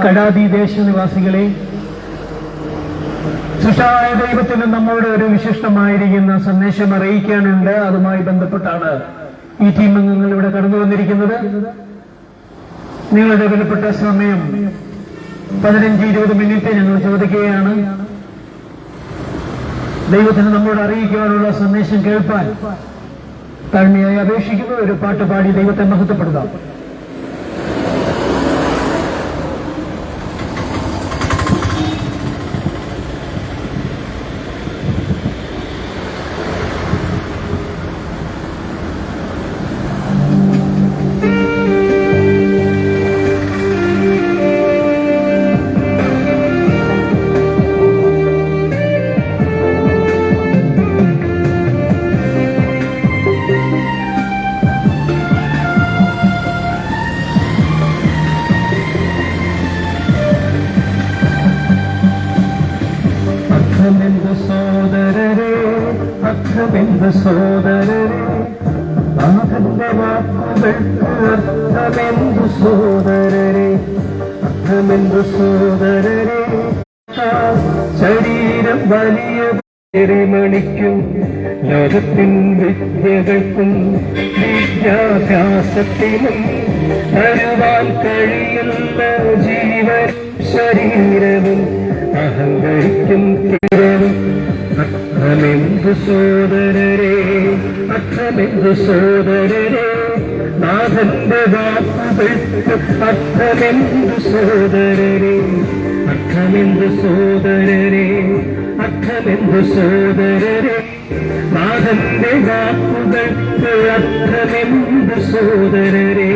കടാതി ദേശനിവാസികളെ സുഷായ ദൈവത്തിന് നമ്മളുടെ ഒരു വിശിഷ്ടമായിരിക്കുന്ന സന്ദേശം അറിയിക്കാനുണ്ട്. അതുമായി ബന്ധപ്പെട്ടാണ് ഈ ടീം അംഗങ്ങൾ ഇവിടെ കടന്നു വന്നിരിക്കുന്നത്. നിങ്ങളുടെ വിലപ്പെട്ട സമയം പതിനഞ്ച് ഇരുപത് മിനിറ്റ് ഞങ്ങൾ ചോദിക്കുകയാണ്. ദൈവത്തിന് നമ്മളോട് അറിയിക്കുവാനുള്ള സന്ദേശം കേൾപ്പാൻ താഴ്മയായി അപേക്ഷിക്കുന്നു. ഒരു പാട്ട് പാടി ദൈവത്തെ മഹത്വപ്പെടുത്താം. ശരീരം വലിയ മണിക്കും ലോകത്തിൻ വിദ്യകൾക്കും വിദ്യാഭ്യാസത്തിനും തരുവാൻ കഴിയുന്ന ജീവൻ ശരീരവും അഹങ്കരിക്കും തീരവും അർത്ഥമെന്ത് സോദരരെ അർത്ഥമെന്ത് സോദരരെ നാഥന്റെ വാക്കുകൾക്ക് അർത്ഥമെന്ത് സോദരരെ? അർത്ഥമെന്ത് സോദരരെ? അർത്ഥമെന്ത് സോദരരെ? നാഥന്റെ വാക്കുകൾക്ക് അർത്ഥമെന്ത് സോദരരെ?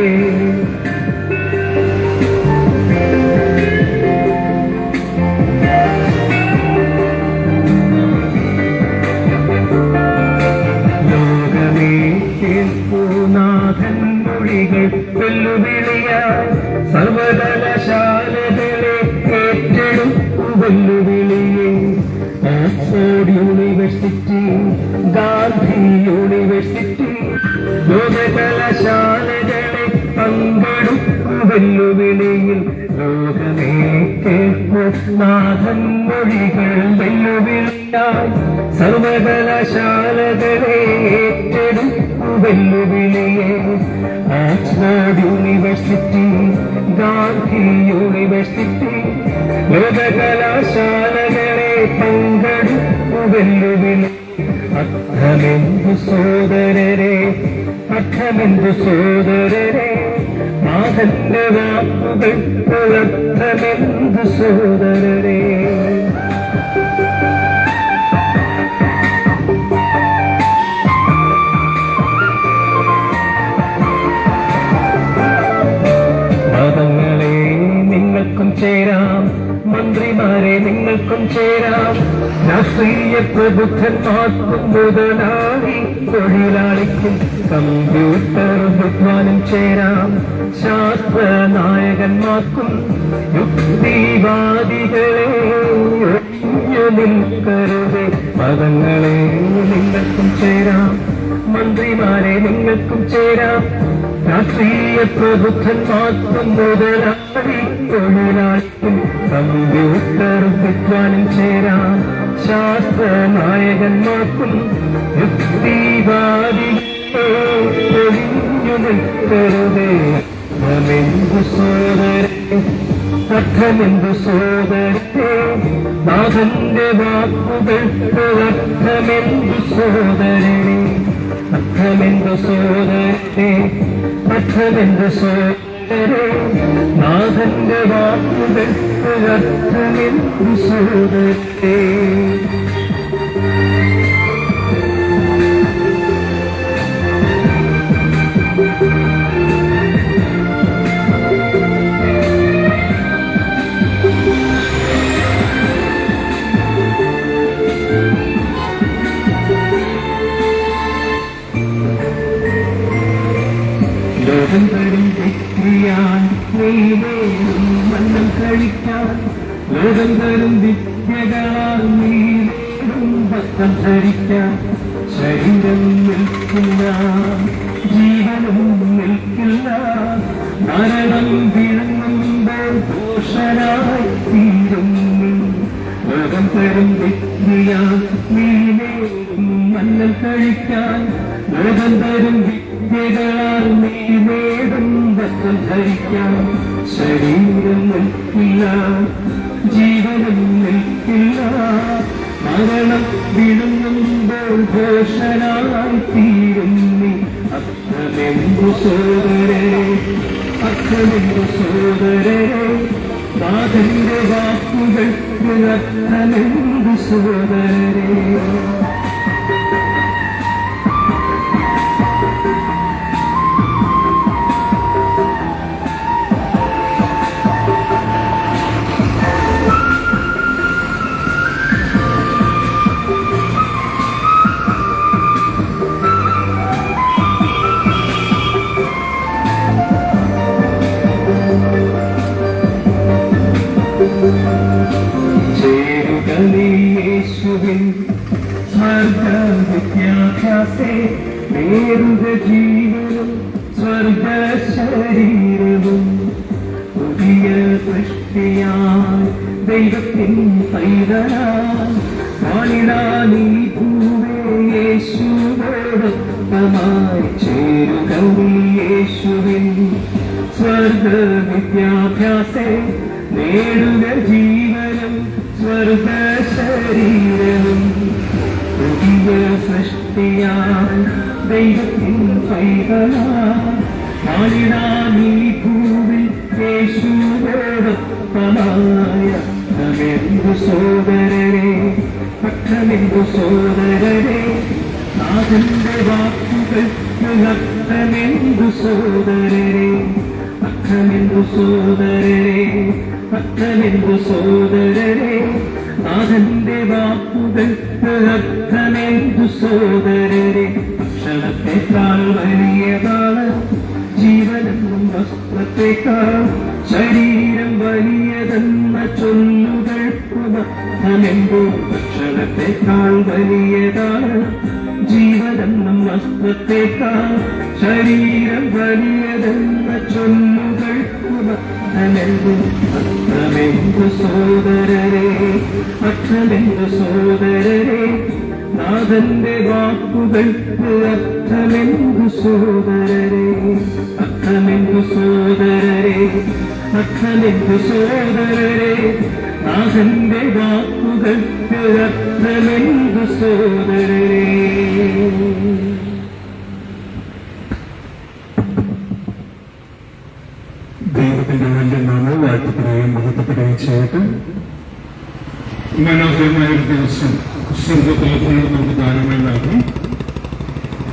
വെല്ലുവിളിയിൽ ലോകമേ കേൾപ്പു മൊഴികൾ വെല്ലുവിളിയായി സർവകലാശാലകളെ ഏറ്റെടുക്കു വെല്ലുവിളിയെ. ഓക്സ്ഫോർഡ് യൂണിവേഴ്സിറ്റി ഗാന്ധി യൂണിവേഴ്സിറ്റി ലോകകലാശാലകളെ പങ്കെടുക്കു വെല്ലുവിളി. അർത്ഥമെന്തു സോദരരെ അർത്ഥമെന്തു സോദരരെ? നാഥന്റെ വാക്കുകൾക്ക് അർത്ഥമെന്തു സോദരരെ ചേരാം. മന്ത്രിമാരെ നിങ്ങൾക്കും ചേരാം. രാഷ്ട്രീയ പ്രബുദ്ധന്മാർക്കും മുതലാളി തൊഴിലാളിക്കും കമ്പ്യൂട്ടർ വിദ്വാനും ചേരാം. ശാസ്ത്ര നായകന്മാർക്കും യുക്തിവാദികളെ നിൽക്കരുത്. പദങ്ങളെ നിങ്ങൾക്കും ചേരാം. മന്ത്രിമാരെ നിങ്ങൾക്കും ചേരാം. രാഷ്ട്രീയ പ്രബുദ്ധന്മാർക്കും മുതലാളി തൊഴിലാളിക്കും കമ്പ്യൂട്ടർ വിദ്വാനും ചേരാം. ശാസ്ത്ര നായകന്മാർക്കും യുക്തിവാദികളെ ഒഴിഞ്ഞു നിൽക്കരുതേ. അർത്ഥമെന്തു സോദരേ അർത്ഥമെന്തു സോദരേ നാഥന്റെ വാക്കുകൾക്ക് അർത്ഥമെന്തു സോദരേ അർത്ഥമെന്തു സോദരേ അർത്ഥമെന്തു സോദരേ നാഥന്റെ ലോകം തരും വിക്രിയാൻ മന്നം കഴിക്കാൻ ലോകം തരും വിദ്യകളാൽ നീവേറും വസ്ത്രം ധരിക്കാൻ ശരീരം നിൽക്കില്ല ജീവനും നിൽക്കില്ല മരണം വിളങ്ങുമ്പോൾ ദോഷ തീരും ലോകം തരും നേടും മന്നൽ കഴിക്കാൻ ലോകം തരും വിദ്യകളാൽ നേടും ധരിക്കാം ശരീരം നിൽക്കില്ല ജീവനം നിൽക്കില്ല. മരണം വിഴുങ്ങുമ്പോൾ ഘോഷനായി അർത്ഥമെന്തു സോദരേ അർത്ഥമെന്തു സോദരേ? നാഥന്റെ വാക്കുകൾ അർത്ഥമെന്തു സോദരേ? বুঝেছি ദൈവത്തിൻ പൈതലാളിടാനീ ഭൂവിൽ യേശുവോടൊപ്പമായ അർത്ഥമെന്തു സോദരരെ അർത്ഥമെന്തു സോദരരെ നാഥന്റെ വാക്കുകൾ അർത്ഥമെന്തു സോദരരെ അർത്ഥമെന്തു സോദരരെ അർത്ഥമെന്തു സോദരരെ സോദരരെ. അക്ഷരത്തെക്കാൾ വലിയതാണ്. ജീവനെന്നും വസ്ത്രത്തെക്കാൾ ശരീരം വലിയതെന്ന ചൊല്ലുകൾ പുനഃമെമ്പോ ഭക്ഷണത്തെക്കാൾ വലിയതാണ്. ജീവനെന്നും വസ്ത്രത്തെക്കാൾ ശരീരം വലിയതെന്ന ചൊല്ലുകൾ പുനഃമെമ്പോ അർത്ഥമെന്തു സോദരരെ അർത്ഥമെന്തു സോദരരെ നാഥന്റെ വാക്കുകൾക്ക് അർത്ഥമെന്തു സോദരരെ? അർത്ഥമെന്തു സോദരരെ? അർത്ഥമെന്തു സോദരരെ? നാഥന്റെ വാക്കുകൾക്ക് അർത്ഥമെന്തു സോദരരെ? ദൈവത്തിന്റെ വലിയ നാമം വാഴ്ത്തപ്പെടുകയും മഹത്വപ്പെടുകയും ചെയ്യട്ടെ. മനോഹരമായ ഒരു ദിവസം. സ്വർഗത്തിൽ എപ്പോഴും നമുക്ക് ദാനമായി നൽകി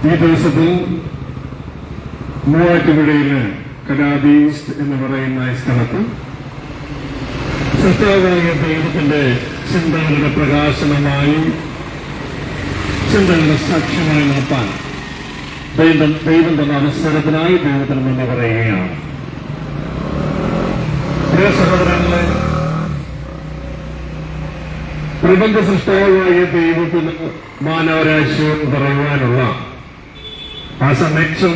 ഈ ദിവസത്തിൽ മൂവാറ്റുപുഴയിൽ കലാദീസ് എന്ന് പറയുന്ന സ്ഥലത്ത് സൃഷ്ടാവായ ദൈവത്തിന്റെ ചിന്തകളുടെ പ്രകാശനമായി ചിന്തകളുടെ സാക്ഷ്യമായി നടത്താൻ ദൈവം ദൈവം തന്ന അവസരത്തിനായി ദൈവത്തിന് നന്ദി പറയുകയാണ്. പ്രിയ സഹോദരങ്ങളെ പ്രപഞ്ച സൃഷ്ടാവായ ദൈവത്തിന് മാനവരാശിയോട് പറയുവാനുള്ള ആ സന്ദേശം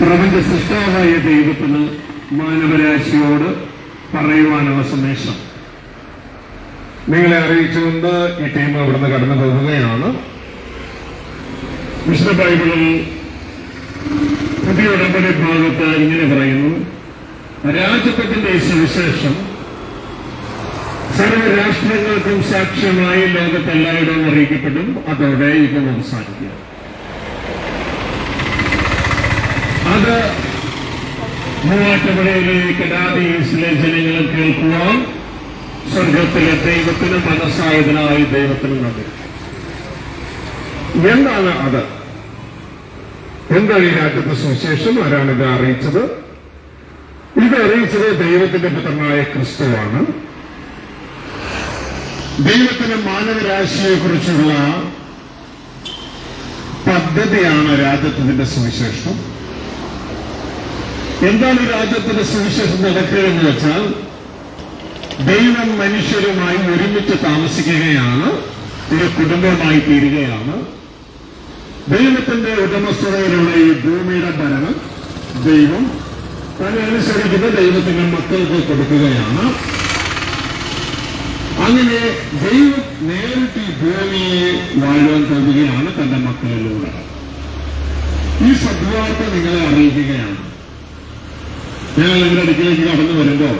പ്രപഞ്ച സൃഷ്ടാവായ ദൈവത്തിന് മാനവരാശിയോട് പറയുവാനുള്ള സന്ദേശം. നിങ്ങളെ അറിയിച്ചുകൊണ്ട് ഈ ടീം ഇവിടുന്ന് കടന്നു പോകുകയാണ്. വിശുദ്ധ ബൈബിളിൽ പുതിയ ഉടമ്പടി ഭാഗത്ത് ഇങ്ങനെ പറയുന്നു. രാജ്യത്വത്തിന്റെ ഈ സുവിശേഷം സർവരാഷ്ട്രങ്ങൾക്കും സാക്ഷ്യമായി ലോകത്തെല്ലായിടവും അറിയിക്കപ്പെടും. അതോടെ ഇത് അവസാനിക്കുക അത് മൂവാറ്റുപുഴയിലെ കടാദീസിലെ ജനങ്ങൾ കേൾക്കുവാൻ സ്വർഗത്തിലെ ദൈവത്തിന് മനസ്സായതിനായി ദൈവത്തിന് നന്ദി. എന്താണ് അത്? എന്താണ് ഈ രാജ്യത്തെ സുവിശേഷം? ആരാണിത് അറിയിച്ചത്? ഇത് അറിയിച്ചത് ദൈവത്തിന്റെ പുത്രനായ ക്രിസ്തുവാണ്. ദൈവത്തിന്റെ മാനവരാശിയെ കുറിച്ചുള്ള പദ്ധതിയാണ് രാജ്യത്തിന്റെ സുവിശേഷം. എന്താണ് രാജ്യത്തിന്റെ സുവിശേഷം നടക്കുക എന്ന് വെച്ചാൽ ദൈവം മനുഷ്യരുമായി ഒരുമിച്ച് താമസിക്കുകയാണ് ഒരു കുടുംബമായി തീരുകയാണ്. ദൈവത്തിന്റെ ഉടമസ്ഥതയിലുള്ള ഈ ഭൂമിയുടെ ഭരണം ദൈവം തന്നെ അനുസരിക്കുന്ന ദൈവത്തിന്റെ മക്കൾക്ക് കൊടുക്കുകയാണ്. അങ്ങനെ ദൈവം നേരിട്ട് ഈ ഭൂമിയെ വാഴുവാൻ തരികയാണ് തന്റെ മക്കളിലൂടെ. ഈ സദ്വാർത്ത നിങ്ങളെ അറിയിക്കുകയാണ്. ഞങ്ങൾ നിങ്ങളുടെ അടുക്കിലേക്ക് കടന്നു വരുമ്പോൾ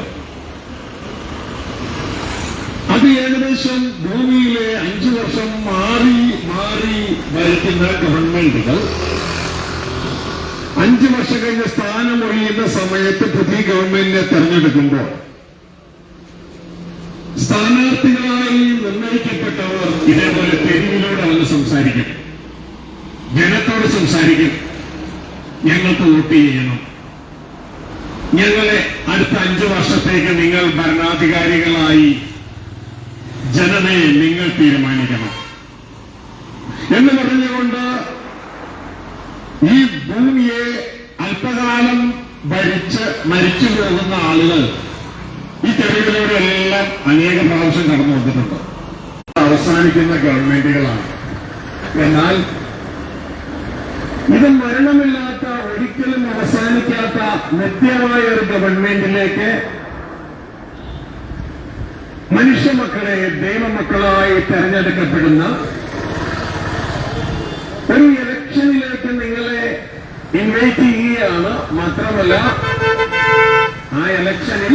അത് ഏകദേശം ഭൂമിയിലെ അഞ്ചു വർഷം മാറി മാറി ഭരിക്കുന്ന ഗവൺമെന്റുകൾ അഞ്ചു വർഷം കഴിഞ്ഞ സ്ഥാനം ഒഴിയുന്ന സമയത്ത് പുതിയ ഗവൺമെന്റിനെ തെരഞ്ഞെടുക്കുമ്പോൾ സ്ഥാനാർത്ഥികളായി നിർണയിക്കപ്പെട്ടവർ ഇതേപോലെ തെരുവിലൂടെ വന്ന് സംസാരിക്കും. ജനത്തോട് സംസാരിക്കും. ഞങ്ങൾക്ക് വോട്ട് ചെയ്യണം. ഞങ്ങളെ അടുത്ത അഞ്ചു വർഷത്തേക്ക് നിങ്ങൾ ഭരണാധികാരികളായി ജനതയെ നിങ്ങൾ തീരുമാനിക്കണം. എന്ന് പറഞ്ഞുകൊണ്ട് ഈ ഭൂമിയെ അല്പകാലം ഭരിച്ച് മരിച്ചു പോകുന്ന ആളുകൾ ഈ തെരുവിലൂടെ എല്ലാം അനേക പ്രാവശ്യം കടന്നു വന്നിട്ടുണ്ട്. അവസാനിക്കുന്ന ഗവൺമെന്റുകളാണ്. എന്നാൽ ഇത് മരണമില്ലാത്ത ഒരിക്കലും അവസാനിക്കാത്ത നിത്യമായ ഒരു ഗവൺമെന്റിലേക്ക് മനുഷ്യമക്കളെ ദൈവമക്കളായി തെരഞ്ഞെടുക്കപ്പെടുന്ന ഒരു ഇലക്ഷനിലേക്ക് നിങ്ങളെ ഇൻവൈറ്റ് ചെയ്യുകയാണ് മാത്രമല്ല ആ ഇലക്ഷനിൽ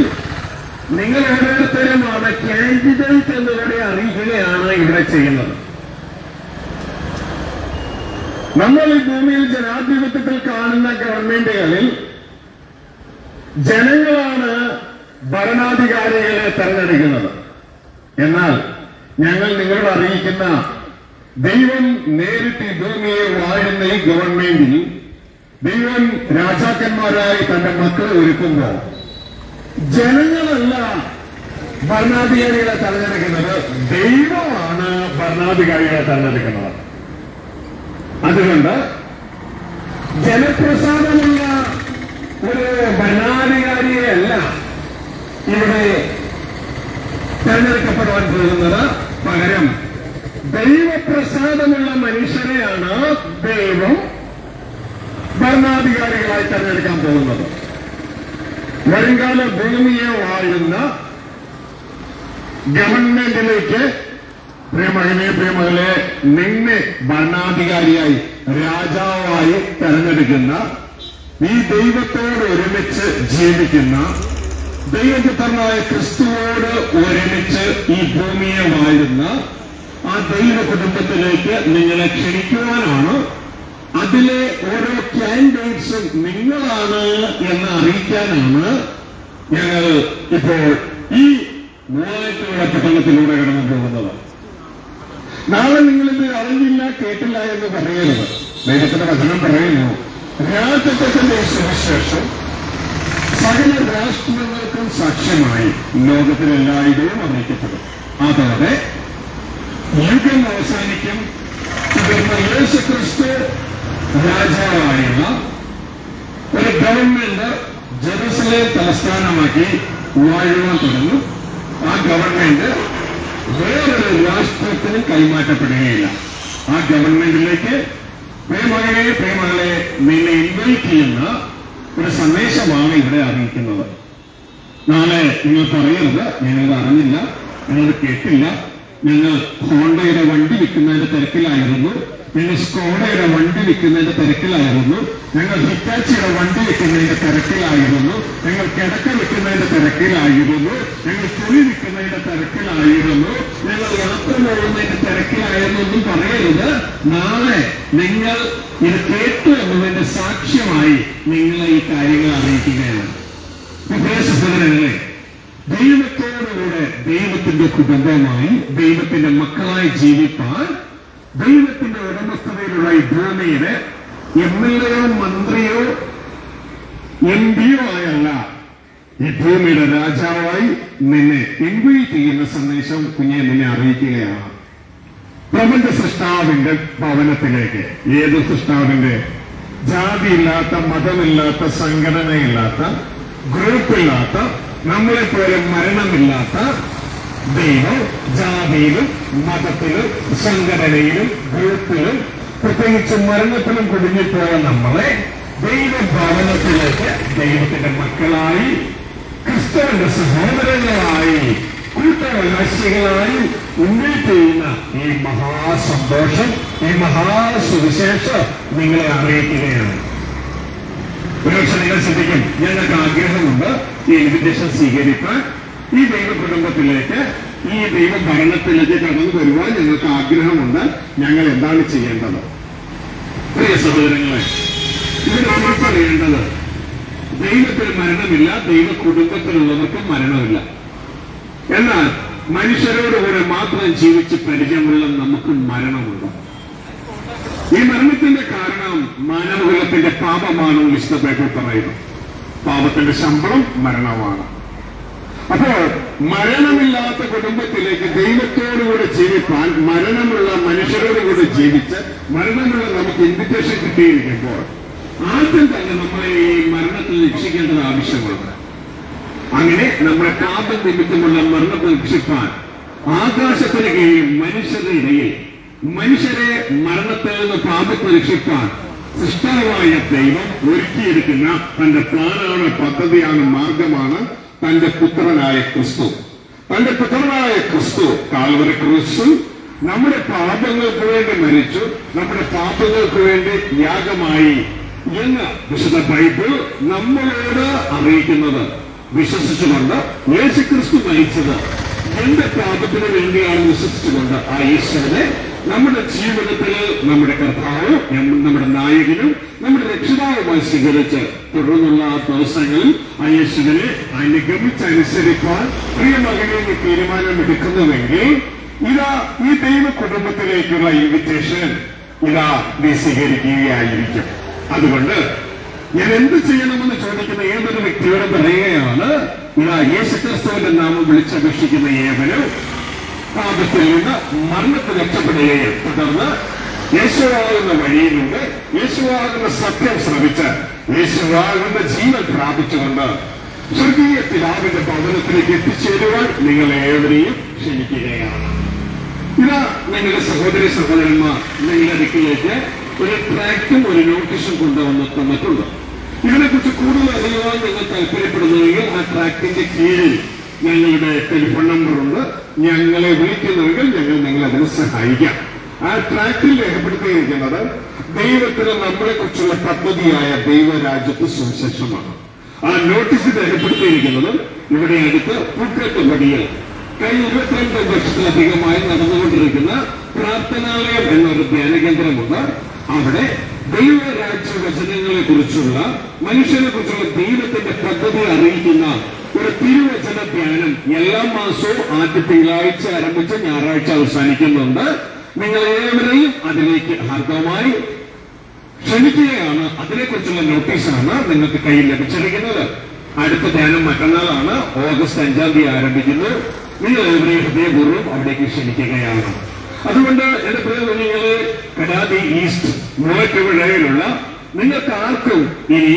നിങ്ങൾ ഓരോരുത്തരുമാണ് കാൻഡിഡേറ്റ് എന്നിവിടെ അറിയിക്കുകയാണ് ഇവിടെ ചെയ്യുന്നത്. നമ്മൾ ഈ ഭൂമിയിൽ ജനാധിപത്യത്തിൽ കാണുന്ന ഗവൺമെന്റുകളിൽ ജനങ്ങളാണ് ഭരണാധികാരികളെ തെരഞ്ഞെടുക്കുന്നത്. എന്നാൽ ഞങ്ങൾ നിങ്ങളോട് അറിയിക്കുന്ന ദൈവം നേരിട്ട് ഭൂമിയെ വാഴുന്ന ഈ ഗവൺമെന്റിൽ ദൈവം രാജാക്കന്മാരായി തന്റെ മക്കളെ ഒരുക്കുമ്പോൾ ജനങ്ങളല്ല ഭരണാധികാരികളെ തെരഞ്ഞെടുക്കുന്നത്. ദൈവമാണ് ഭരണാധികാരികളെ തെരഞ്ഞെടുക്കുന്നത്. അതുകൊണ്ട് ജനപ്രസാദമുള്ള ഒരു ഭരണാധികാരിയെയല്ല ഇവിടെ തെരഞ്ഞെടുക്കപ്പെടുവാൻ പോകുന്നത് പകരം ദൈവപ്രസാദമുള്ള മനുഷ്യരെയാണ് ദൈവം ഭരണാധികാരികളായി തെരഞ്ഞെടുക്കാൻ പോകുന്നത്. വരുംകാല ഭൂമിയെ വാഴുന്ന ഗവൺമെന്റിലേക്ക് പ്രിയമകനെ പ്രിയമകളെ നിന്നെ ഭരണാധികാരിയായി രാജാവായി തെരഞ്ഞെടുക്കുന്ന ഈ ദൈവത്തോട് ഒരുമിച്ച് ജീവിക്കുന്ന ദൈവപുത്രനായ ക്രിസ്തുവോട് ഒരുമിച്ച് ഈ ഭൂമിയെ വാഴുന്ന ആ ദൈവ കുടുംബത്തിലേക്ക് നിങ്ങളെ ക്ഷണിക്കുവാനാണ് അതിലെ ഓരോ കാൻഡിഡേറ്റ്സും നിങ്ങളാണ് എന്ന് അറിയിക്കാനാണ് ഞങ്ങൾ ഇപ്പോൾ ഈ മൂവാറ്റുപുഴ പട്ടണത്തിലൂടെ കടന്നു പോകുന്നത്. നാളെ നിങ്ങളിത് അറിഞ്ഞില്ല കേട്ടില്ല എന്ന് പറയരുത്. ദൈവത്തിന്റെ വചനം പറയുന്നു. രാജത്വത്തിന്റെ സുവിശേഷം സകല രാഷ്ട്രങ്ങൾക്കും സാക്ഷ്യമായി ലോകത്തിലെല്ലായിടവും അറിയിക്കപ്പെടും. അതോടെ യുഗം അവസാനിക്കും. തുടർന്ന് യേശു രാജാവായുള്ള ഒരു ഗവൺമെന്റ് ജെറുസലേം തലസ്ഥാനമാക്കി വാഴുവാൻ തുടങ്ങും. ആ ഗവൺമെന്റ് വേറൊരു രാഷ്ട്രത്തിന് കൈമാറ്റപ്പെടുകയില്ല. ആ ഗവൺമെന്റിലേക്ക് പ്രേമകളെ പ്രേമകളെ നിന്നെ ഇൻവൈറ്റ് ചെയ്യുന്ന ഒരു സന്ദേശമാണ് ഇവിടെ അറിയിക്കുന്നത്. നാളെ നിങ്ങൾ പറയരുത്. ഞങ്ങളിത് അറിഞ്ഞില്ല. ഞങ്ങൾ കേട്ടില്ല. ഞങ്ങൾ ഹോണ്ടയുടെ വണ്ടി വിൽക്കുന്നതിന്റെ തിരക്കിലായിരുന്നു. ഞങ്ങൾ സ്കോഡയുടെ വണ്ടി വിൽക്കുന്നതിന്റെ തിരക്കിലായിരുന്നു. ഞങ്ങൾ ഹിറ്റാച്ചിയുടെ വണ്ടി വിൽക്കുന്നതിന്റെ തിരക്കിലായിരുന്നു. ഞങ്ങൾ കിടക്ക വിൽക്കുന്നതിന്റെ തിരക്കിലായിരുന്നു. ഞങ്ങൾ തുണി വിൽക്കുന്നതിന്റെ തിരക്കിലായിരുന്നു. ഞങ്ങൾ യാത്ര പോകുന്നതിന്റെ തിരക്കിലായിരുന്നു എന്നും പറയരുത്. നാളെ നിങ്ങൾ ഇത് കേട്ടു എന്നതിന്റെ സാക്ഷ്യമായി നിങ്ങളെ ഈ കാര്യങ്ങൾ അറിയിക്കുകയാണ്. സഹോദരങ്ങളെ ദൈവത്തോടുകൂടെ ദൈവത്തിന്റെ കുടുംബമായി ദൈവത്തിന്റെ മക്കളായി ജീവിപ്പാൻ ദൈവത്തിന്റെ ഉടമസ്ഥതയിലുള്ള ഈ ഭൂമിയിലെ എം എൽ എയോ മന്ത്രിയോ എം പിയോ ആയല്ല ഈ ഭൂമിയുടെ രാജാവായി നിന്നെ ഇൻവൈറ്റ് ചെയ്യുന്ന സന്ദേശം കുഞ്ഞെ നിന്നെ അറിയിക്കുകയാണ്. പ്രപഞ്ച സൃഷ്ടാവിന്റെ ഭവനത്തിലേക്ക്. ഏത് സൃഷ്ടാവിന്റെ? ജാതിയില്ലാത്ത മതമില്ലാത്ത സംഘടനയില്ലാത്ത ഗ്രൂപ്പില്ലാത്ത നമ്മളെപ്പോലെ മരണമില്ലാത്ത ദൈവം ജാതിയിലും മതത്തിലും സംഘടനയിലും ഗ്രൂപ്പിലും പ്രത്യേകിച്ച് മരണത്തിലും കുടുങ്ങിപ്പോയ നമ്മളെ ദൈവഭവനത്തിലേക്ക് ദൈവത്തിന്റെ മക്കളായി ക്രിസ്തുവിന്റെ സഹോദരങ്ങളായി കൂട്ടവകാശികളായി ഉന്നയിറ്റ് ചെയ്യുന്ന ഈ മഹാസന്തോഷം ഈ മഹാസുവിശേഷം നിങ്ങളെ അറിയിക്കുകയാണ്. ഒരുപക്ഷെ നിങ്ങൾ ശ്രദ്ധിക്കും ഞങ്ങൾക്ക് ആഗ്രഹമുണ്ട് ഈ ഇൻവിറ്റേഷൻ സ്വീകരിക്കാൻ. ഈ ദൈവ കുടുംബത്തിലേക്ക് ഈ ദൈവ ഭരണത്തിലേക്ക് കടന്നു വരുവാൻ ഞങ്ങൾക്ക് ആഗ്രഹമുണ്ട്. ഞങ്ങൾ എന്താണ് ചെയ്യേണ്ടത്? പ്രിയ സഹോദരങ്ങളെ ഇവിടെ തിരിച്ചറിയേണ്ടത് ദൈവത്തിന് മരണമില്ല ദൈവ കുടുംബത്തിലുള്ളവർക്ക് മരണമില്ല. എന്നാൽ മനുഷ്യരോട് കൂടെ മാത്രം ജീവിച്ച് പരിചയമുള്ള നമുക്ക് മരണമുണ്ട്. ഈ മരണത്തിന്റെ കാരണം മാനവകുലത്തിന്റെ പാപമാണ് വിശുദ്ധ ബൈബിൾ പറയുന്നു. പാപത്തിന്റെ ശമ്പളം മരണമാണ്. അപ്പോൾ മരണമില്ലാത്ത കുടുംബത്തിലേക്ക് ദൈവത്തോടുകൂടെ ജീവിപ്പാൻ മരണമുള്ള മനുഷ്യരോടുകൂടെ ജീവിച്ച് മരണമുള്ള നമുക്ക് ഇൻവിറ്റേഷൻ കിട്ടിയിരിക്കുമ്പോൾ ആദ്യം തന്നെ നമ്മളെ ഈ മരണത്തിൽ രക്ഷിക്കേണ്ടത് ആവശ്യമുള്ളത് അങ്ങനെ നമ്മുടെ പാപം നിമിത്തമുള്ള മരണത്തെ രക്ഷിപ്പാൻ ആകാശത്തിന് കീഴിൽ മനുഷ്യരുടെ ഇടയിൽ മനുഷ്യരെ മരണത്തിൽ നിന്ന് പാപത്തെ രക്ഷിപ്പാൻ സൃഷ്ടാവായ ദൈവം ഒരുക്കിയിരിക്കുന്ന തന്റെ പ്ലാനാണ് പദ്ധതിയാണ് മാർഗമാണ് തന്റെ പുത്രനായ ക്രിസ്തു. തന്റെ പുത്രനായ ക്രിസ്തു കാൽവറി ക്രിസ്തു നമ്മുടെ പാപങ്ങൾക്ക് വേണ്ടി മരിച്ചു നമ്മുടെ പാപങ്ങൾക്ക് വേണ്ടി യാഗമായി എന്ന് വിശുദ്ധ ബൈബിൾ നമ്മളോട് അറിയിക്കുന്നത്. വിശ്വസിച്ചുകൊണ്ട് യേശു ക്രിസ്തു മരിച്ചത് എന്റെ പാപത്തിന് വേണ്ടിയാണ് വിശ്വസിച്ചുകൊണ്ട് ആ ഈശ്വരനെ നമ്മുടെ ജീവിതത്തിൽ നമ്മുടെ കർത്താവ് നമ്മുടെ നായകനും നമ്മുടെ രക്ഷിതാവുമായി സ്വീകരിച്ച് തുടർന്നുള്ള ദിവസങ്ങളിൽ ആ യേശുവിനെ അനുഗമിച്ചനുസരിക്കാൻ പ്രിയ മകനെ തീരുമാനമെടുക്കുന്നുവെങ്കിൽ ഇതാ ഈ ദൈവ കുടുംബത്തിലേക്കുള്ള ഇൻവിറ്റേഷൻ ഇതാ നീ സ്വീകരിക്കുകയായിരിക്കും. അതുകൊണ്ട് ഞാൻ എന്ത് ചെയ്യണമെന്ന് ചോദിക്കുന്ന ഏതൊരു വ്യക്തിയോട് പറയുകയാണ് ഇതാ യേശുക്രിസ്തുവിന്റെ നാമം വിളിച്ചപേക്ഷിക്കുന്ന ഏവനും പാപത്തിൽ നിന്ന് മരണത്തിൽ രക്ഷപ്പെടുകയും തുടർന്ന് യേശുവാകുന്ന വഴിയിലൂടെ യേശുവാകുന്ന സത്യം ശ്രമിച്ച് യേശുവാകുന്ന ജീവൻ പ്രാപിച്ചുകൊണ്ട് സ്വർഗീയ പിതാവിന്റെ ഭവനത്തിലേക്ക് എത്തിച്ചേരുവാൻ നിങ്ങൾ ഏവരെയും ക്ഷണിക്കുകയാണ്. ഇതാ നിങ്ങളുടെ സഹോദരി സഹോദരന്മാർ നിങ്ങളുടെ അടുക്കിലേക്ക് ഒരു ട്രാക്റ്റും ഒരു നോട്ടീസും കൊണ്ടുവന്ന് തന്നിട്ടുണ്ട് ഇതിനെക്കുറിച്ച് കൂടുതൽ അറിയുവാൻ നിങ്ങൾ താല്പര്യപ്പെടുന്നുവെങ്കിൽ ആ ട്രാക്റ്റിന്റെ കീഴിൽ ഞങ്ങളുടെ ടെലിഫോൺ നമ്പർ ഞങ്ങളെ വിളിക്കുന്നുവെങ്കിൽ ഞങ്ങൾ നിങ്ങളെ അതിന് സഹായിക്കാം. ആ ട്രാക്കിൽ രേഖപ്പെടുത്തിയിരിക്കുന്നത് ദൈവത്തിന് നമ്മളെ കുറിച്ചുള്ള പദ്ധതിയായ ദൈവരാജ്യത്ത് സുവിശേഷമാണ്. ആ നോട്ടീസ് രേഖപ്പെടുത്തിയിരിക്കുന്നത് ഇവിടെ അടുത്ത് വടിയിൽ കഴിഞ്ഞ ഇരുപത്തിരണ്ട് വർഷത്തിലധികമായി നടന്നുകൊണ്ടിരിക്കുന്ന പ്രാർത്ഥനാലയം എന്നൊരു ധ്യാന കേന്ദ്രമുണ്ട് അവിടെ ദൈവരാജ്യ വചനങ്ങളെ കുറിച്ചുള്ള മനുഷ്യനെ കുറിച്ചുള്ള ദൈവത്തിന്റെ പദ്ധതി അറിയിക്കുന്ന ഒരു തിരുവചന ധ്യാനം എല്ലാ മാസവും ആദ്യ തിങ്കളാഴ്ച ആരംഭിച്ച് ഞായറാഴ്ച അവസാനിക്കുന്നുണ്ട്. നിങ്ങൾ ഏവരെയും അതിലേക്ക് ഹാർദവമായി ക്ഷണിക്കുകയാണ്. അതിനെക്കുറിച്ചുള്ള നോട്ടീസാണ് നിങ്ങൾക്ക് കയ്യിൽ ലഭിച്ചിരിക്കുന്നത്. അടുത്ത ധ്യാനം മറ്റന്നാളാണ്. ഓഗസ്റ്റ് അഞ്ചാം തീയതി ആരംഭിക്കുന്നത് നിങ്ങൾ ഏവരെയും ഹൃദയപൂർവം അവിടേക്ക് ക്ഷണിക്കുകയാണ്. അതുകൊണ്ട് എന്റെ പ്രിയ കുഞ്ഞുങ്ങളെ കടാതി ഈസ്റ്റ് മൂവറ്റുപുഴയിലുള്ള നിങ്ങൾക്ക് ആർക്കും ഇനി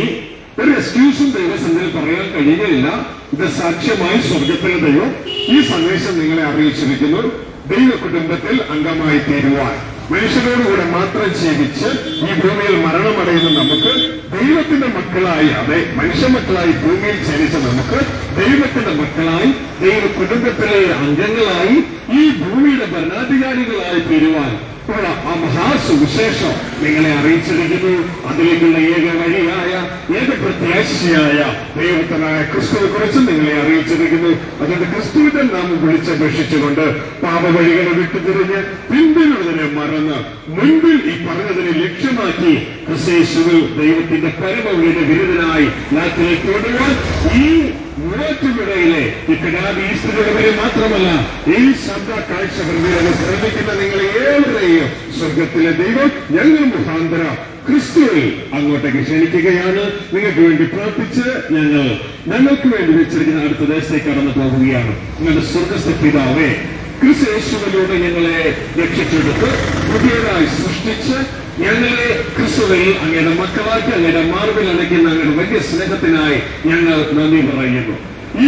ഒരു എക്സ്ക്യൂസും ദൈവസന്നിധിയിൽ പറയാൻ കഴിയുകയില്ല. ഇത് സാക്ഷ്യമായി സ്വർഗത്തിലെ ദൈവം ഈ സന്ദേശം നിങ്ങളെ അറിയിച്ചിരിക്കുന്നു. ദൈവ കുടുംബത്തിൽ അംഗമായി തീരുവാൻ. മനുഷ്യരോടുകൂടെ മാത്രം ജീവിച്ച് ഈ ഭൂമിയിൽ മരണമടയുന്ന നമുക്ക് ദൈവത്തിന്റെ മക്കളായി അതെ മനുഷ്യ മക്കളായി ഭൂമിയിൽ ജനിച്ച നമുക്ക് ദൈവത്തിന്റെ മക്കളായി ദൈവ കുടുംബത്തിലെ അംഗങ്ങളായി ഈ ഭൂമിയുടെ ഭരണാധികാരികളായി തീരുവാൻ ഉള്ള ആ മഹാസുവിശേഷം നിങ്ങളെ അറിയിച്ചിരിക്കുന്നു. അതിലേക്കുള്ള ഏക വഴിയായ ഏക പ്രത്യാശയായ ദൈവത്തനായ ക്രിസ്തുവിനെ കുറിച്ച് നിങ്ങളെ അറിയിച്ചിരിക്കുന്നു. അതുകൊണ്ട് ക്രിസ്തുവിന്റെ നാം വിളിച്ചപേക്ഷിച്ചുകൊണ്ട് പാപവഴികളെ വിട്ടുതിരിഞ്ഞ് പിന്തിനുള്ളതിനെ മറന്ന് മുൻപിൽ ഈ പറഞ്ഞതിനെ ലക്ഷ്യമാക്കി ക്രിസ്തേശുവിൽ ദൈവത്തിന്റെ പരമവിളിയുടെ വിരുദ്ധനായി നാട്ടിലേക്ക് കൊണ്ടുപോകാൻ ഈ മൂവാറ്റുപുഴയിലെ ഈ പിതാവ് ഈശ്വരവരെ മാത്രമല്ല ഈ ശബ്ദ കാഴ്ച പ്രതികളെ ശ്രമിക്കുന്ന നിങ്ങൾ ഏവരെയും സ്വർഗത്തിലെ ദൈവം ഞങ്ങൾ മുഖാന്തരം ക്രിസ്തുവിൽ അങ്ങോട്ടേക്ക് ക്ഷണിക്കുകയാണ്. നിങ്ങൾക്ക് വേണ്ടി പ്രാർത്ഥിച്ച് ഞങ്ങൾ ഞങ്ങൾക്ക് വേണ്ടി വെച്ചിരിക്കുന്ന അടുത്ത ദേശത്തേക്ക് കടന്നു പോവുകയാണ് നിങ്ങളുടെ സ്വർഗസ്ഥ പിതാവേ ക്രിസ്തു യേശുവിലൂടെ ഞങ്ങളെ രക്ഷിച്ചെടുത്ത് പുതിയതായി സൃഷ്ടിച്ച് ഞങ്ങളെ ക്രിസ്തുവിൽ അങ്ങയുടെ മക്കളാക്കി അങ്ങയുടെ മാർബിൽ അടയ്ക്കുന്ന അങ്ങയുടെ വലിയ സ്നേഹത്തിനായി ഞങ്ങൾ നന്ദി പറയുന്നു.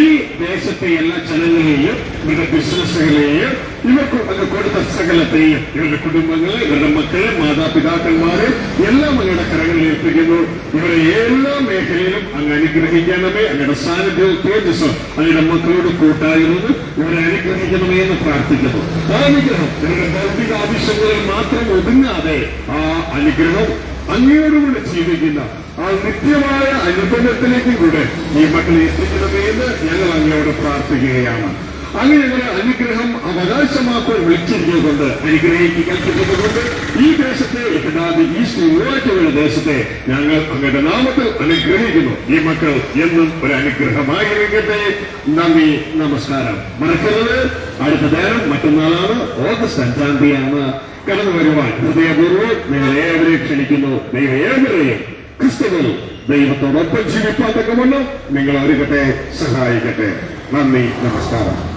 ഈ ദേശത്തെ എല്ലാ ജനങ്ങളെയും ഇവിടെ ബിസിനസ്സുകളെയും ഇവർക്ക് കൊടുത്ത സകലത്തെയും ഇവരുടെ കുടുംബങ്ങളെ ഇവരുടെ മക്കളെ മാതാപിതാക്കന്മാരെ എല്ലാം അങ്ങയുടെ കരങ്ങളിൽ ഏൽപ്പിക്കുന്നു. ഇവരെ എല്ലാ മേഖലയിലും അങ്ങ് അനുഗ്രഹിക്കണമേ അങ്ങയുടെ സാന്നിധ്യവും തേജസ്സും അങ്ങയുടെ മക്കളോട് കൂട്ടായിരുന്നു ഇവരെ അനുഗ്രഹിക്കണമേ എന്ന് പ്രാർത്ഥിക്കുന്നു. ആ അനുഗ്രഹം ഇവരുടെ ഭൗതിക ആവശ്യങ്ങളിൽ മാത്രം ഒതുങ്ങാതെ ആ അനുഗ്രഹം അങ്ങയോടുകൂടെ ജീവിക്കുന്ന ആ നിത്യമായ അനുബന്ധത്തിലേക്കും കൂടെ ഈ മക്കളെ എത്തിക്കണമേ എന്ന് ഞങ്ങൾ അങ്ങയോട് പ്രാർത്ഥിക്കുകയാണ്. അങ്ങനെ ഒരു അനുഗ്രഹം അവകാശമാക്കാൻ വിളിച്ചിരിക്കുന്നതുകൊണ്ട് അനുഗ്രഹിക്കൽപ്പിക്കുന്നതുകൊണ്ട് ഈ ദേശത്തെ എട്ടാതി ഈ യുവാറ്റുകളുടെ ദേശത്തെ ഞങ്ങൾ അങ്ങയുടെ നാമത്തിൽ അനുഗ്രഹിക്കുന്നു. ഈ മക്കൾ എന്നും ഒരു അനുഗ്രഹമായിരിക്കട്ടെ. നന്ദി നമസ്കാരം. മറക്കരുത്. അടുത്ത നേരം മറ്റന്നാളാണ്. ഓഗസ്റ്റ് അഞ്ചാം തീയതിയാണ്. കടന്നു വരുവാൻ ഹൃദയപൂർവം നിങ്ങൾ ഏവരെയും ക്ഷണിക്കുന്നു. നിങ്ങൾ ഏവരെയും ക്രിസ്തുവിൽ ദൈവത്തോടൊപ്പം ജീവിപ്പാൻ തക്കവണ്ണം നിങ്ങൾ ഒരുക്കട്ടെ സഹായിക്കട്ടെ. നന്ദി നമസ്കാരം.